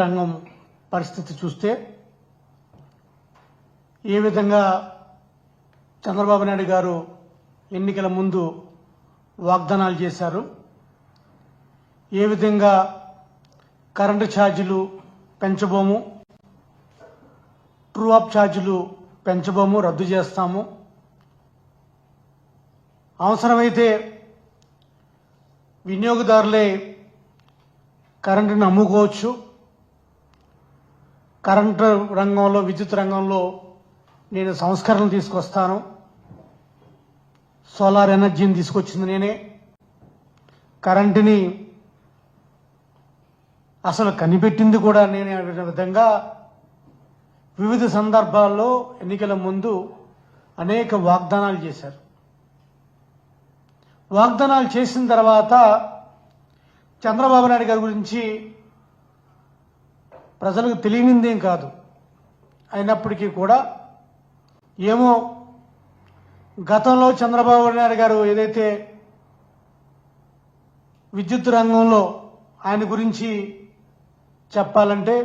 రంగం పరిస్థితి చూస్తే ఏ విధంగా చంద్రబాబు నాయుడు గారు ఎన్నికల ముందు వాగ్దానాలు చేశారు ఏ విధంగా కరెంటు ఛార్జీలు పెంచబోము ట్రూ అప్ ఛార్జీలు పెంచబోము రద్దు చేస్తాము. అవసరమైతే వినియోగదారులే కరెంటును అమ్ముకోవచ్చు. కరెంటు రంగంలో విద్యుత్ రంగంలో నేను సంస్కరణలు తీసుకొస్తాను. సోలార్ ఎనర్జీని తీసుకొచ్చింది నేనే. కరెంటుని అసలు కనిపెట్టింది కూడా నేను విధంగా వివిధ సందర్భాల్లో ఎన్నికల ముందు అనేక వాగ్దానాలు చేశారు. వాగ్దానాలు చేసిన తర్వాత చంద్రబాబు నాయుడు గారి గురించి ప్రజలకు తెలియనిందేం కాదు. అయినప్పటికీ కూడా ఏమో గతంలో చంద్రబాబు నాయుడు గారు ఏదైతే విద్యుత్ రంగంలో ఆయన గురించి చెప్పాలంటే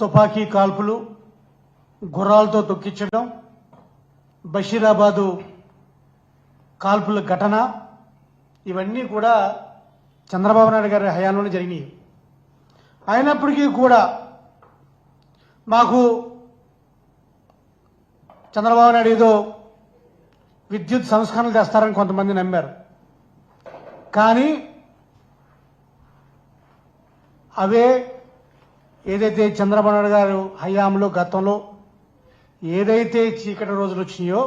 తుపాకీ కాల్పులు గుర్రాలతో తొక్కించడం బషీరాబాదు కాల్పుల ఘటన ఇవన్నీ కూడా చంద్రబాబు నాయుడు గారి హయాంలోనే జరిగినాయి. అయినప్పటికీ కూడా మాకు చంద్రబాబు నాయుడు ఏదో విద్యుత్ సంస్కరణలు తెస్తారని కొంతమంది నమ్మారు. కానీ అవే ఏదైతే చంద్రబాబు నాయుడు గారు హయాంలో గతంలో ఏదైతే చీకటి రోజులు వచ్చినాయో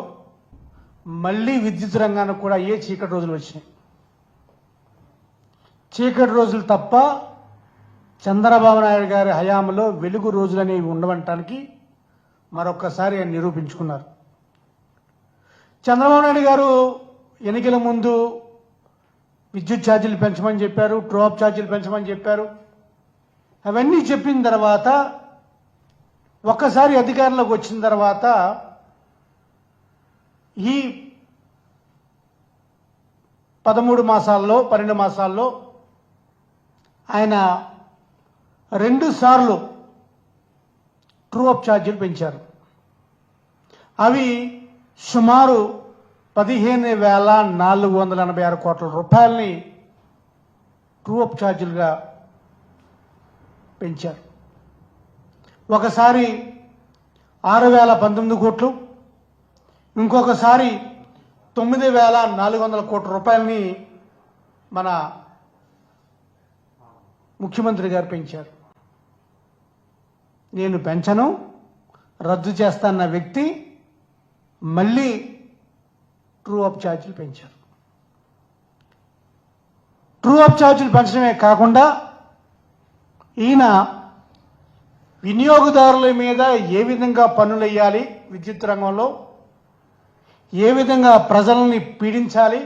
మళ్ళీ విద్యుత్ రంగానికి కూడా ఏ చీకటి రోజులు వచ్చినాయి. చీకటి రోజులు తప్ప చంద్రబాబు నాయుడు గారి హయాంలో వెలుగు రోజులు అనేవి ఉండవటానికి మరొక్కసారి ఆయన నిరూపించుకున్నారు. చంద్రబాబు నాయుడు గారు ఎన్నికల ముందు విద్యుత్ ఛార్జీలు పెంచమని చెప్పారు ట్రోప్ ఛార్జీలు పెంచమని చెప్పారు. అవన్నీ చెప్పిన తర్వాత ఒక్కసారి అధికారంలోకి వచ్చిన తర్వాత ఈ పదమూడు మాసాల్లో పన్నెండు మాసాల్లో ఆయన రెండు సార్లు ట్రూ అప్ ఛార్జీలు పెంచారు. అవి సుమారు పదిహేను వేల నాలుగు వందల ఎనభై ఆరు కోట్ల రూపాయలని ట్రూ అప్ ఛార్జీలుగా పెంచారు. ఒకసారి ఆరు వేల పంతొమ్మిది కోట్లు ఇంకొకసారి తొమ్మిది వేల నాలుగు వందల కోట్ల రూపాయలని మన ముఖ్యమంత్రి గారు పెంచారు. నేను పెంచను రద్దు చేస్తాన్న వ్యక్తి మళ్ళీ ట్రూ అప్ ఛార్జీలు పెంచారు. ట్రూ అప్ ఛార్జీలు పెంచడమే కాకుండా ఈయన వినియోగదారుల మీద ఏ విధంగా పన్నులు వేయాలి విద్యుత్ రంగంలో ఏ విధంగా ప్రజల్ని పీడించాలి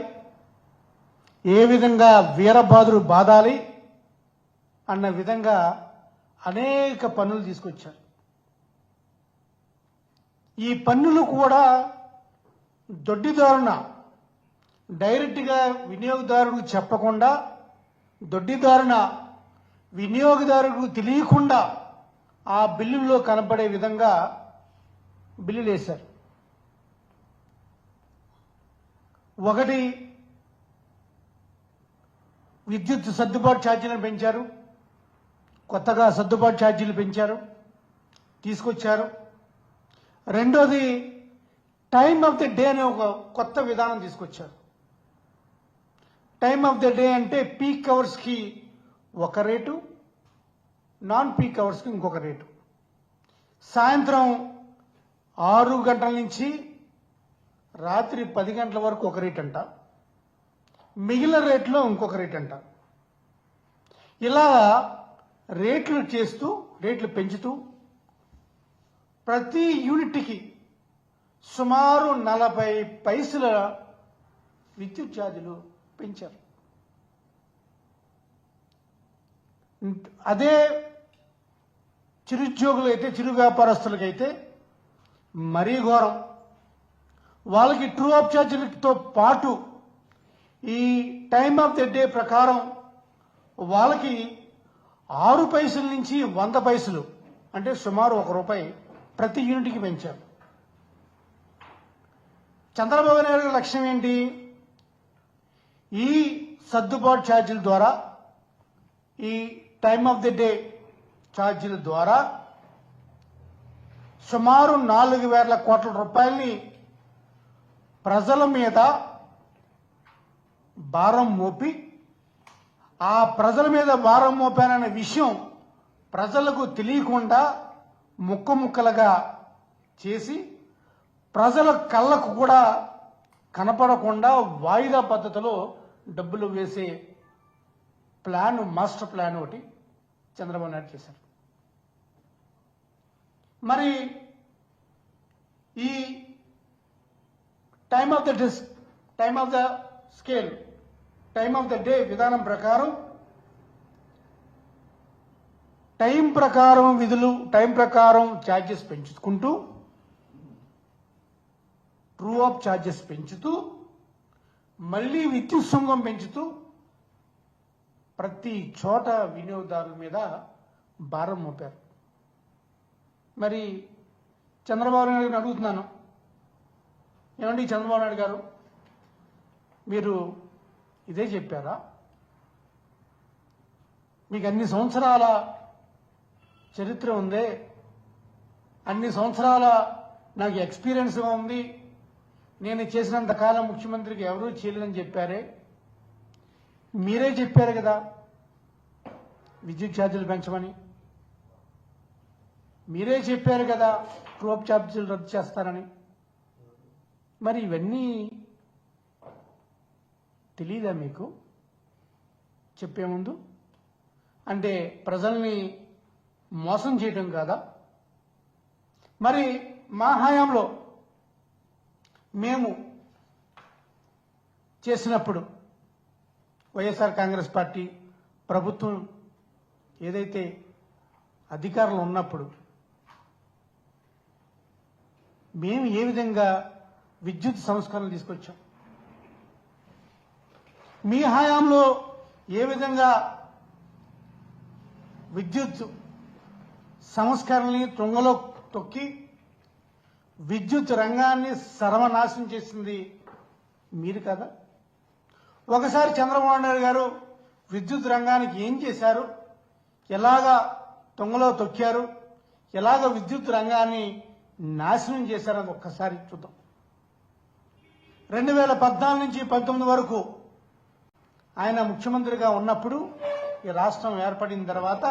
ఏ విధంగా వీరబాదులు బాధాలి అన్న విధంగా అనేక పన్నులు తీసుకొచ్చారు. ఈ పన్నులు కూడా దొడ్డిదారున డైరెక్ట్గా వినియోగదారుడికి చెప్పకుండా దొడ్డిదారున వినియోగదారుడికి తెలియకుండా ఆ బిల్లుల్లో కనపడే విధంగా బిల్లులు వేశారు. ఒకటి విద్యుత్ సర్దుబాటు ఛార్జీలను పెంచారు. కొత్తగా సర్దుబాటు ఛార్జీలు పెంచారు తీసుకొచ్చారు. రెండోది టైమ్ ఆఫ్ ది డే అనే ఒక కొత్త విధానం తీసుకొచ్చారు. టైమ్ ఆఫ్ ది డే అంటే పీక్ అవర్స్కి ఒక రేటు నాన్ పీక్ అవర్స్కి ఇంకొక రేటు. సాయంత్రం ఆరు గంటల నుంచి రాత్రి పది గంటల వరకు ఒక రేట్ అంట. మిగిలిన రేట్లో ఇంకొక రేట్ అంట. ఇలా రేట్లు చేస్తూ రేట్లు పెంచుతూ ప్రతి యూనిట్కి సుమారు నలభై పైసల విద్యుత్ ఛార్జీలు పెంచారు. అదే చిరుద్యోగులు అయితే చిరు వ్యాపారస్తులకైతే మరీ ఘోరం. వాళ్ళకి ట్రూ ఆఫ్ ఛార్జీలతో పాటు ఈ టైమ్ ఆఫ్ ద డే ప్రకారం వాళ్ళకి ఆరు పైసల నుంచి వంద పైసలు అంటే సుమారు ఒక రూపాయి ప్రతి యూనిట్కి పెంచారు. చంద్రబాబు నాయుడు లక్ష్యం ఏంటి? ఈ సర్దుబాటు ఛార్జీల ద్వారా ఈ టైమ్ ఆఫ్ ది డే ఛార్జీల ద్వారా సుమారు నాలుగు వేల కోట్ల రూపాయల్ని ప్రజల మీద భారం మోపి ఆ ప్రజల మీద భారం మోపాననే విషయం ప్రజలకు తెలియకుండా ముక్క ముక్కలుగా చేసి ప్రజల కళ్ళకు కూడా కనపడకుండా వాయిదా పద్ధతిలో డబ్బులు వేసే ప్లాన్ మాస్టర్ ప్లాన్ ఒకటి చంద్రబాబు నాయుడు చేశారు. మరి ఈ time of the disk time of the scale time of the day విధానం ప్రకారం. టైం ప్రకారం విధులు టైం ప్రకారం ఛార్జెస్ పెంచుకుంటూ ట్రూ ఆఫ్ ఛార్జెస్ పెంచుతూ మళ్ళీ విద్యుత్ సుంగం పెంచుతూ ప్రతి చోట వినియోగదారుల మీద భారం మోపారు. మరి చంద్రబాబు నాయుడు గారిని అడుగుతున్నాను. ఏమండి చంద్రబాబు నాయుడు గారు? మీరు ఇదే చెప్పారా? మీకు అన్ని సంవత్సరాల చరిత్ర ఉందే. అన్ని సంవత్సరాల నాకు ఎక్స్పీరియన్స్ ఉంది. నేను చేసినంత కాలం ముఖ్యమంత్రికి ఎవరూ చేయలేదని చెప్పారే. మీరే చెప్పారు కదా విద్యుత్ ఛార్జీలు పెంచమని. మీరే చెప్పారు కదా క్రోప్ ఛార్జీలు రద్దు చేస్తారని. మరి ఇవన్నీ తెలీదా మీకు? చెప్పే ముందు? అంటే ప్రజల్ని మోసం చేయటం కాదా? మరి మా హయాంలో మేము చేసినప్పుడు వైఎస్ఆర్ కాంగ్రెస్ పార్టీ ప్రభుత్వం ఏదైతే అధికారులు ఉన్నప్పుడు మేము ఏ విధంగా విద్యుత్ సంస్కరణలు తీసుకొచ్చాం? మీ హయాంలో ఏ విధంగా విద్యుత్ సంస్కరణని తుంగలో తొక్కి విద్యుత్ రంగాన్ని సర్వనాశనం చేసింది మీరు కదా? ఒకసారి చంద్రబాబు నాయుడు గారు విద్యుత్ రంగానికి ఏం చేశారు? ఎలాగా తొంగలో తొక్కారు? ఎలాగ విద్యుత్ రంగాన్ని నాశనం చేశారని ఒక్కసారి చూద్దాం. రెండు వేల పద్నాలుగు నుంచి పంతొమ్మిది వరకు ఆయన ముఖ్యమంత్రిగా ఉన్నప్పుడు ఈ రాష్ట్రం ఏర్పడిన తర్వాత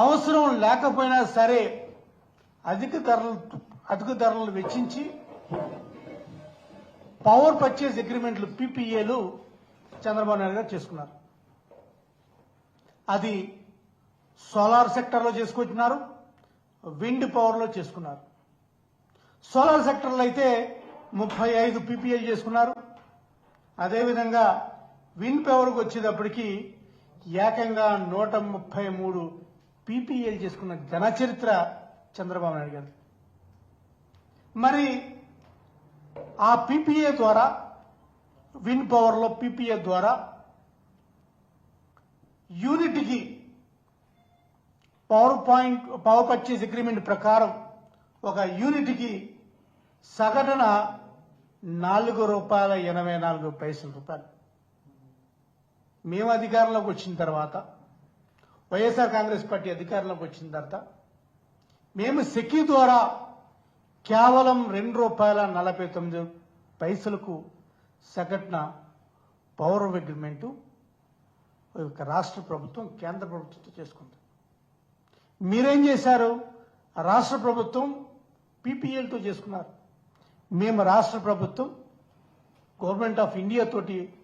అవసరం లేకపోయినా సరే అధిక ధరలు అధిక ధరలు వెచ్చించి పవర్ పర్చేజ్ అగ్రిమెంట్లు పీపీఏలు చంద్రబాబు నాయుడు గారు చేసుకున్నారు. అది సోలార్ సెక్టర్లో చేసుకుంటున్నారు విండ్ పవర్లో చేసుకున్నారు. సోలార్ సెక్టర్లో అయితే ముప్పై ఐదు పీపీఏలు చేసుకున్నారు. అదేవిధంగా విన్ పవర్కి వచ్చేటప్పటికి ఏకంగా నూట ముప్పై మూడు పీపీఏలు చేసుకున్న ఘనచరిత్ర చంద్రబాబు నాయుడు గారు. మరి ఆ పీపీఏ ద్వారా విన్ పవర్లో పీపీఏ ద్వారా యూనిట్కి power point power purchase agreement ప్రకారం ఒక యూనిట్కి సగటున నాలుగు రూపాయల ఎనభై నాలుగు పైసల రూపాయలు. మేము అధికారంలోకి వచ్చిన తర్వాత వైఎస్ఆర్ కాంగ్రెస్ పార్టీ అధికారంలోకి వచ్చిన తర్వాత మేము సెకీ ద్వారా కేవలం రెండు రూపాయల నలభై తొమ్మిది పైసలకు సగటున పవర్ అగ్రిమెంటు ఒక రాష్ట్ర ప్రభుత్వం కేంద్ర ప్రభుత్వంతో చేసుకుంది. మీరేం చేశారు? రాష్ట్ర ప్రభుత్వం పీపీఎల్తో చేసుకున్నారు. మేము రాష్ట్ర ప్రభుత్వం గవర్నమెంట్ ఆఫ్ ఇండియా తోటి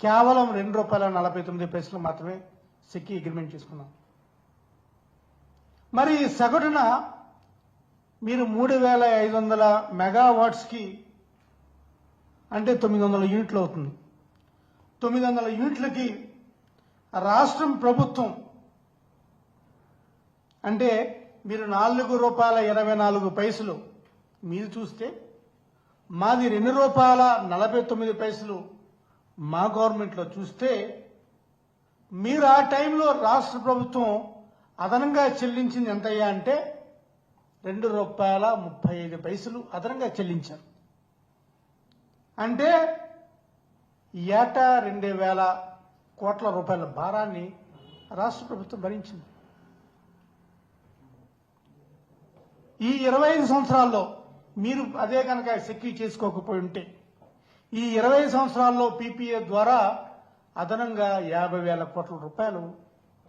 కేవలం రెండు రూపాయల నలభై తొమ్మిది పైసలు మాత్రమే సిక్కి అగ్రిమెంట్ చేసుకున్నాం. మరి సగటున మీరు మూడు వేల ఐదు వందల మెగావాట్స్కి అంటే తొమ్మిది వందల యూనిట్లు అవుతుంది. తొమ్మిది వందల యూనిట్లకి రాష్ట్రం ప్రభుత్వం అంటే మీరు నాలుగు రూపాయల ఇరవై నాలుగు పైసలు మీరు చూస్తే మాది రెండు రూపాయల నలభై తొమ్మిది పైసలు మా గవర్నమెంట్లో చూస్తే మీరు ఆ టైంలో రాష్ట్ర ప్రభుత్వం అదనంగా చెల్లించింది ఎంతయ్యా అంటే రెండు రూపాయల ముప్పై ఐదు పైసలు అదనంగా చెల్లించారు. అంటే ఏటా రెండు వేల కోట్ల రూపాయల భారాన్ని రాష్ట్ర ప్రభుత్వం భరించింది. ఈ ఇరవై ఐదు సంవత్సరాల్లో మీరు అదే కనుక సెక్యూర్ చేసుకోకపోయి ఉంటే ఈ ఇరవై సంవత్సరాల్లో పీపీఏ ద్వారా అదనంగా యాభై వేల కోట్ల రూపాయలు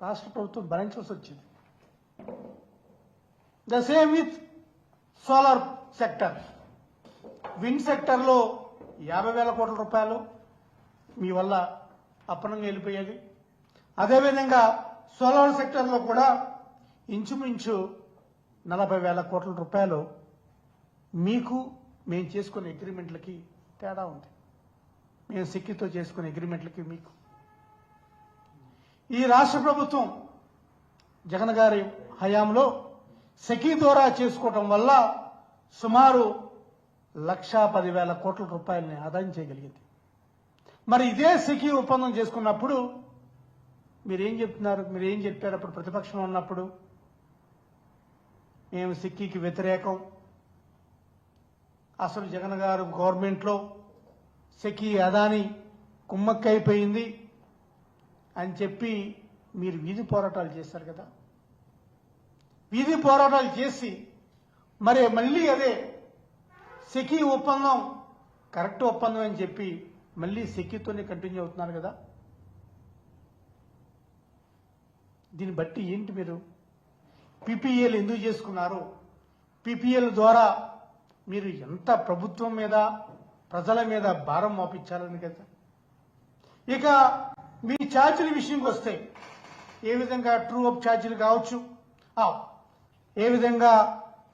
రాష్ట్ర ప్రభుత్వం భరించాల్సి వచ్చింది. The same with solar sector wind సెక్టర్లో యాభై వేల కోట్ల రూపాయలు మీ వల్ల అప్పనంగా వెళ్ళిపోయేది. అదేవిధంగా సోలార్ సెక్టర్లో కూడా ఇంచుమించు నలభై వేల కోట్ల రూపాయలు మీకు మేము చేసుకునే అగ్రిమెంట్లకి తేడా ఉంది. మేము సిక్కితో చేసుకునే అగ్రిమెంట్లకి మీకు. ఈ రాష్ట్ర ప్రభుత్వం జగన్ గారి హయాంలో సెకీ ద్వారా చేసుకోవటం వల్ల సుమారు లక్షా పదివేల కోట్ల రూపాయలని ఆదాయం చేయగలిగింది. మరి ఇదే సెకీ ఒప్పందం చేసుకున్నప్పుడు మీరేం చెప్తున్నారు? మీరు ఏం చెప్పారు అప్పుడు ప్రతిపక్షంలో ఉన్నప్పుడు? మేము సిక్కీకి వ్యతిరేకం. అసలు జగన్ గారు గవర్నమెంట్లో సెకీ అదాని కుమ్మక్కైపోయింది అని చెప్పి మీరు వీధి పోరాటాలు చేశారు కదా. వీధి పోరాటాలు చేసి మరి మళ్ళీ అదే సెకీ ఒప్పందం కరెక్ట్ ఒప్పందం అని చెప్పి మళ్ళీ సెకీతోనే కంటిన్యూ అవుతున్నారు కదా. దీన్ని బట్టి ఏంటి మీరు? పీపీఏలు ఎందుకు చేసుకున్నారు? పీపీఎల్ ద్వారా మీరు ఎంత ప్రభుత్వం మీద ప్రజల మీద భారం మోపించాలని కదా ఇక మీ ఛార్జీల విషయంకి వస్తే ఏ విధంగా ట్రూ అప్ ఛార్జీలు కావచ్చు? ఏ విధంగా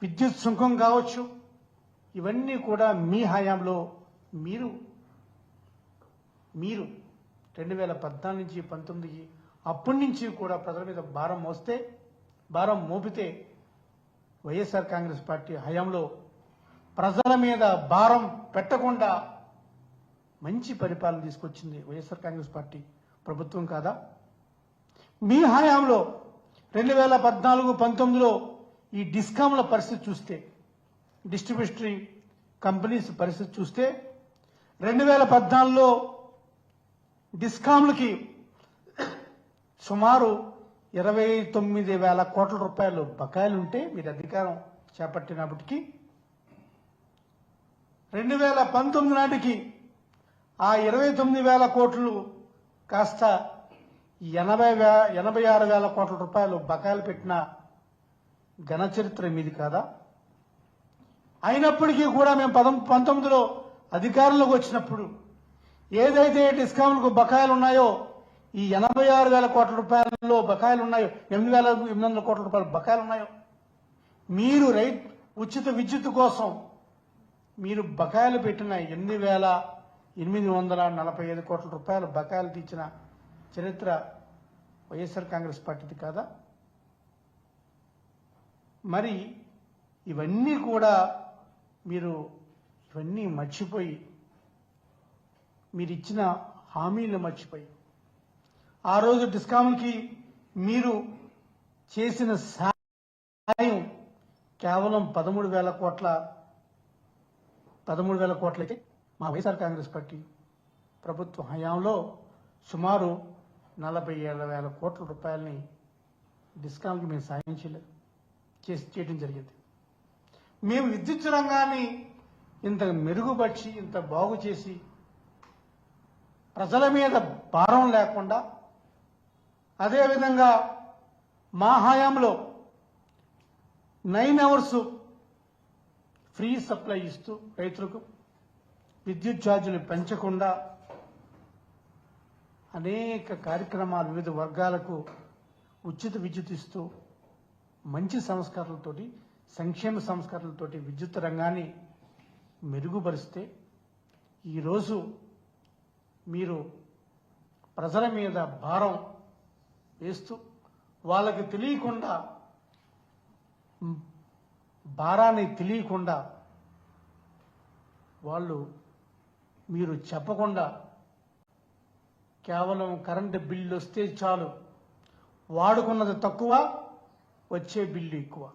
విద్యుత్ సుంకం కావచ్చు? ఇవన్నీ కూడా మీ హయాంలో మీరు మీరు రెండు వేల పద్నాలుగు నుంచి పంతొమ్మిదికి అప్పటి నుంచి కూడా ప్రజల మీద భారం మోస్తే భారం మోపితే వైఎస్ఆర్ కాంగ్రెస్ పార్టీ హయాంలో ప్రజల మీద భారం పెట్టకుండా మంచి పరిపాలన తీసుకొచ్చింది వైఎస్ఆర్ కాంగ్రెస్ పార్టీ. ప్రభుత్వం కాదా? మీ హయాంలో రెండు వేల పద్నాలుగు పంతొమ్మిదిలో ఈ డిస్కామ్ల పరిస్థితి చూస్తే డిస్ట్రిబ్యూటరీ కంపెనీస్ పరిస్థితి చూస్తే రెండు వేల పద్నాలుగులో డిస్కామ్లకి సుమారు ఇరవై తొమ్మిది వేల కోట్ల రూపాయలు బకాయిలు ఉంటే మీరు అధికారం చేపట్టినప్పటికీ రెండు వేల పంతొమ్మిది నాటికి ఆ ఇరవై తొమ్మిది వేల కోట్లు కాస్త ఎనభై వే ఎనభై ఆరు వేల కోట్ల రూపాయలు బకాయిలు పెట్టిన ఘనచరిత్ర మీది కాదా? అయినప్పటికీ కూడా మేము పదం పంతొమ్మిదిలో అధికారంలోకి వచ్చినప్పుడు ఏదైతే డిస్కౌంట్లకు బకాయిలు ఉన్నాయో ఈ ఎనభై ఆరు వేల కోట్ల రూపాయలలో బకాయిలు ఉన్నాయో ఎనిమిది వేల ఎనిమిది వందల కోట్ల రూపాయలు బకాయిలు ఉన్నాయో మీరు రైట్ ఉచిత విద్యుత్ కోసం మీరు బకాయిలు పెట్టిన ఎనిమిది వేల ఎనిమిది వందల నలభై ఐదు కోట్ల రూపాయలు బకాయిలు తీర్చిన చరిత్ర వైఎస్ఆర్ కాంగ్రెస్ పార్టీది కాదా? మరి ఇవన్నీ కూడా మీరు ఇవన్నీ మర్చిపోయి మీరు ఇచ్చిన హామీలు మర్చిపోయి ఆ రోజు డిస్కామ్కి మీరు చేసిన సాయం కేవలం పదమూడు వేల కోట్ల పదమూడు వేల కోట్లకి మా వైఎస్ఆర్ కాంగ్రెస్ పార్టీ ప్రభుత్వ హయాంలో సుమారు నలభై ఏడు వేల కోట్ల రూపాయలని డిస్కామ్కి మేము సాయం చేయలేదు చేసి చేయడం జరిగింది. మేము విద్యుత్ రంగాన్ని ఇంత మెరుగుపరిచి ఇంత బాగు చేసి ప్రజల మీద భారం లేకుండా అదేవిధంగా మా హయాంలో నైన్ అవర్స్ ఫ్రీ సప్లై ఇస్తూ రైతులకు విద్యుత్ ఛార్జీలు పెంచకుండా అనేక కార్యక్రమాలు వివిధ వర్గాలకు ఉచిత విద్యుత్ ఇస్తూ మంచి సంస్కరణలతోటి సంక్షేమ సంస్కరణలతోటి విద్యుత్ రంగాన్ని మెరుగుపరిస్తే ఈరోజు మీరు ప్రజల మీద భారం వేస్తూ వాళ్ళకి తెలియకుండా భారాన్ని తెలియకుండా వాళ్ళు మీరు చెప్పకుండా కేవలం కరెంటు బిల్లు వస్తే చాలు. వాడుకున్నది తక్కువ వచ్చే బిల్లు ఎక్కువ.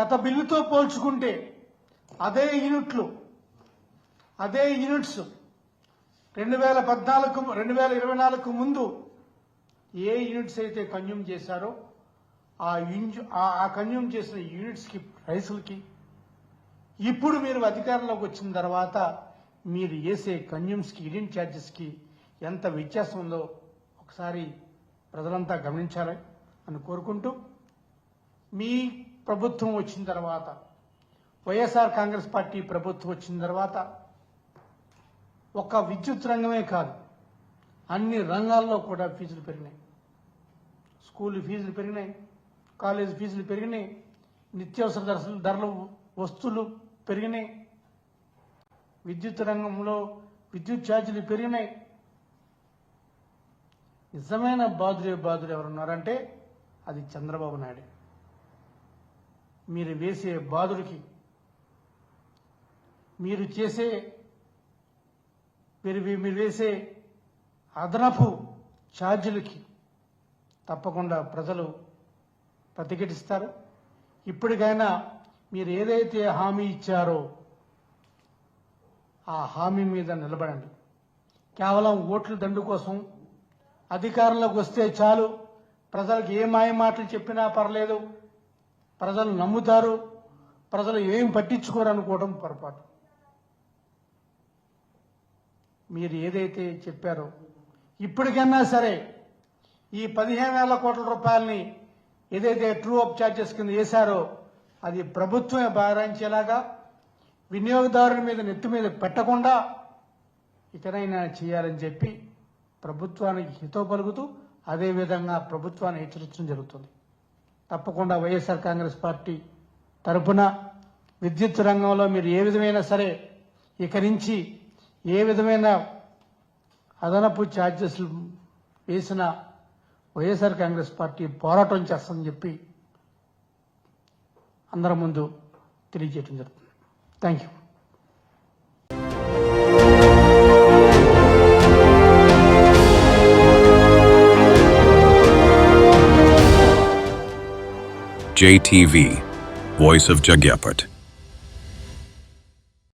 గత బిల్లుతో పోల్చుకుంటే అదే యూనిట్లు అదే యూనిట్స్ రెండు వేల పద్నాలుగు రెండు వేల ఇరవై నాలుగు ముందు ఏ యూనిట్స్ అయితే కన్జ్యూమ్ చేశారో ఆ ఇంజు ఆ కన్యూమ్ చేసిన యూనిట్స్కి ప్రైసులకి ఇప్పుడు మీరు అధికారంలోకి వచ్చిన తర్వాత మీరు వేసే కన్యూమ్స్కి యూనిట్ ఛార్జెస్కి ఎంత వ్యత్యాసం ఉందో ఒకసారి ప్రజలంతా గమనించాలి అని కోరుకుంటూ మీ ప్రభుత్వం వచ్చిన తర్వాత వైఎస్ఆర్ కాంగ్రెస్ పార్టీ ప్రభుత్వం వచ్చిన తర్వాత ఒక్క విద్యుత్ రంగమే కాదు అన్ని రంగాల్లో కూడా ఫీజులు పెరిగినాయి. స్కూల్ ఫీజులు పెరిగినాయి. కాలేజ్ ఫీజులు పెరిగినాయి నిత్యావసర ధరలు ధరలు వస్తువులు పెరిగినాయి విద్యుత్ రంగంలో విద్యుత్ ఛార్జీలు పెరిగినాయి. నిజమైన బాధుడే బాధుడు ఎవరున్నారంటే అది చంద్రబాబు నాయుడు. మీరు వేసే బాధుడికి మీరు చేసే మీరు మీరు వేసే అదనపు ఛార్జీలకి తప్పకుండా ప్రజలు ప్రతిఘటిస్తారు ఇప్పటికైనా మీరు ఏదైతే హామీ ఇచ్చారో ఆ హామీ మీద నిలబడండి. కేవలం ఓట్ల దండు కోసం అధికారంలోకి వస్తే చాలు. ప్రజలకు ఏ మాయ మాటలు చెప్పినా పర్లేదు. ప్రజలు నమ్ముతారు. ప్రజలు ఏం పట్టించుకోరు అనుకోవడం పొరపాటు. మీరు ఏదైతే చెప్పారో ఇప్పటికైనా సరే ఈ పదిహేను వేల కోట్ల రూపాయలని ఏదైతే ట్రూ అప్ ఛార్జెస్ కింద వేశారో అది ప్రభుత్వమే భారించేలాగా వినియోగదారుల మీద నెత్తి మీద పెట్టకుండా ఇకనైనా చేయాలని చెప్పి ప్రభుత్వానికి హితో పలుకుతూ అదేవిధంగా ప్రభుత్వాన్ని హెచ్చరించడం జరుగుతుంది. తప్పకుండా వైఎస్ఆర్ కాంగ్రెస్ పార్టీ తరపున విద్యుత్ రంగంలో మీరు ఏ విధమైన సరే ఇక నుంచి ఏ విధమైన అదనపు ఛార్జెస్ వేసిన వైఎస్ఆర్ కాంగ్రెస్ పార్టీ పోరాటం చేస్తుందని చెప్పి అందరి ముందు తెలియజేయడం జరుగుతుంది thank you JTV, Voice of Jagyapat.